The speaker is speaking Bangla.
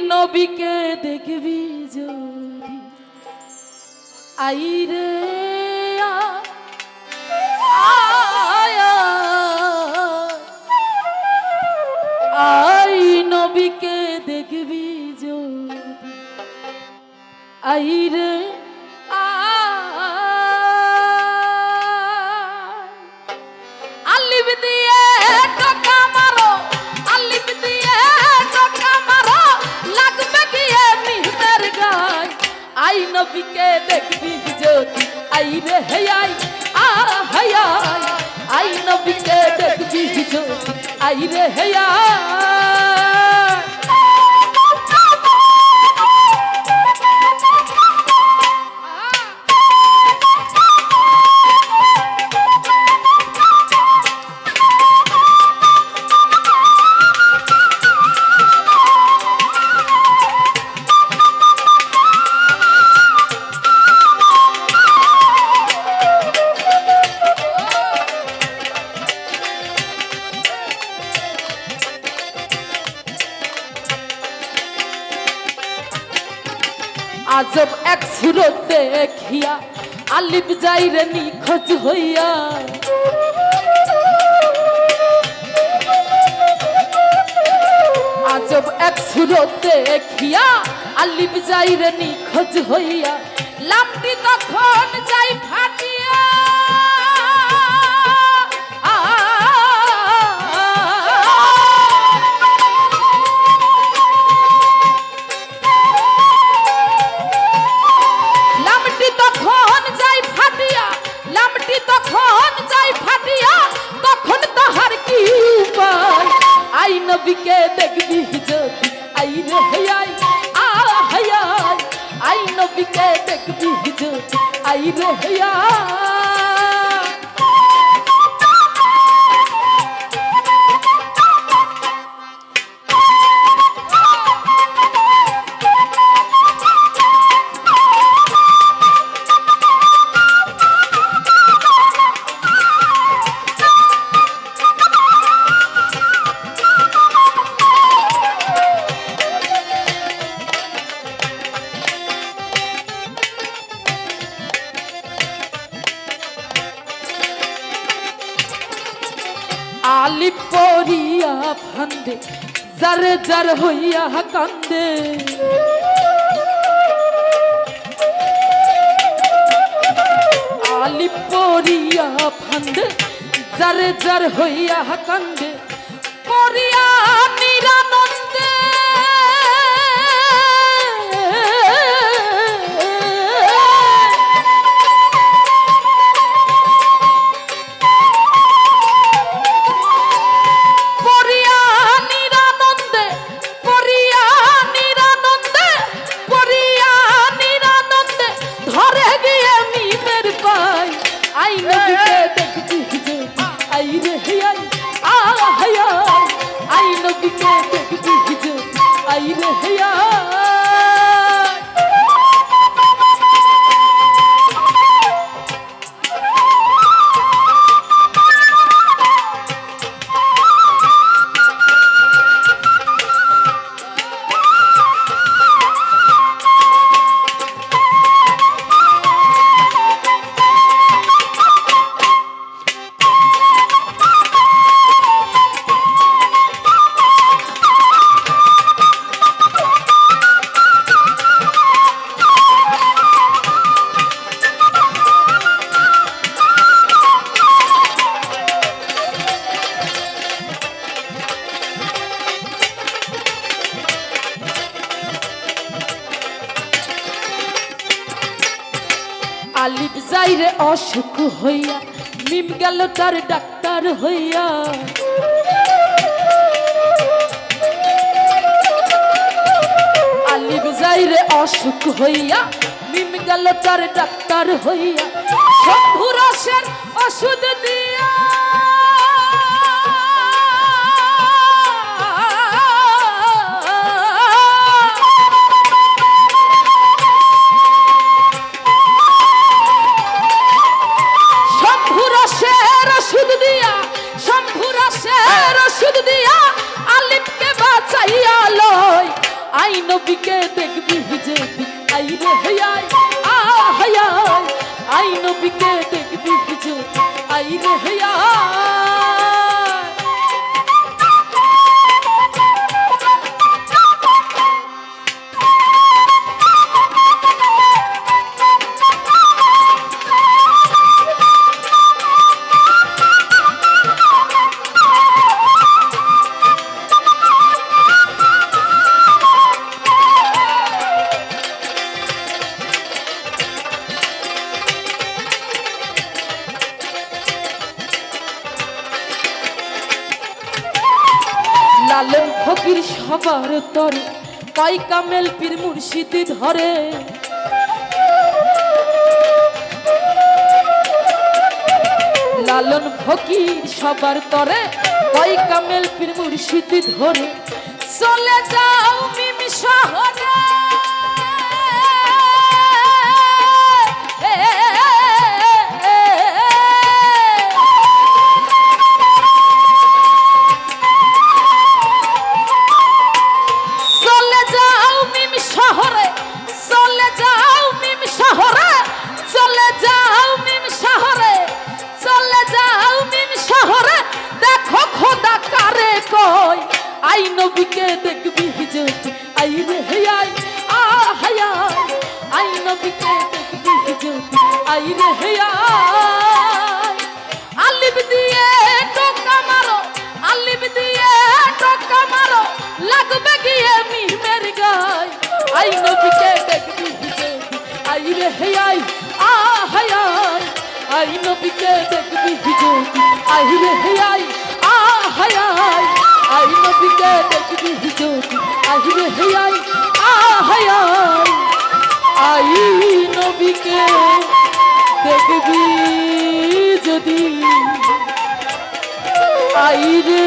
নবীকে দেখবি যদি। আইরে আই নবীকে দেখবি যদি। আইরে আই নবীকে দেখবি যদি। আই রে হে আই, আ হে আই। আই নবীকে দেখবি যদি। আই রে হে আই। আজব এক হিরো দেখিয়া আলিপ যাই রে নিখোঁজ হইয়া। আজব এক হিরো দেখিয়া আলিপ যাই রে নিখোঁজ হইয়া। লামটি তখন যাই ফাটিয়া। নবীকে দেখবি যদি আই রে হে আই। আই নবীকে দেখবি যদি আই রে হে আলি পরিয়া ফান্দে জার জার হইয়া কান্দে। আলি পরিয়া ফান্দে জার জার হইয়া কান্দে। পরিয়া নিরানন্দে আলিপ যাইরে অসুখ হইয়া নিম গেল তার ডাক্তার হইয়া। আলিপ যাইরে অসুখ হইয়া নিম গেল তার ডাক্তার হইয়া। শম্ভু রসের ওষুধ দিয়া। হেয়াই আহায়াই আই নবীকে দেখবি যদি আই রে হেয়াই ফকির সবার তরে, পাই কামেল পীর মুর্শিদি ধরে লালন ফকির সবার তরে, পাই কামেল পীর মুর্শিদি ধরে চলে যাও মিমি শহরে। আই আ হায় আই নবীকে দেখবি যদি আই রে হে আই আ হায় আই নবীকে দেখবি যদি আই রে হে আই আ আই আই নবীকে দেখবি যদি। আই রে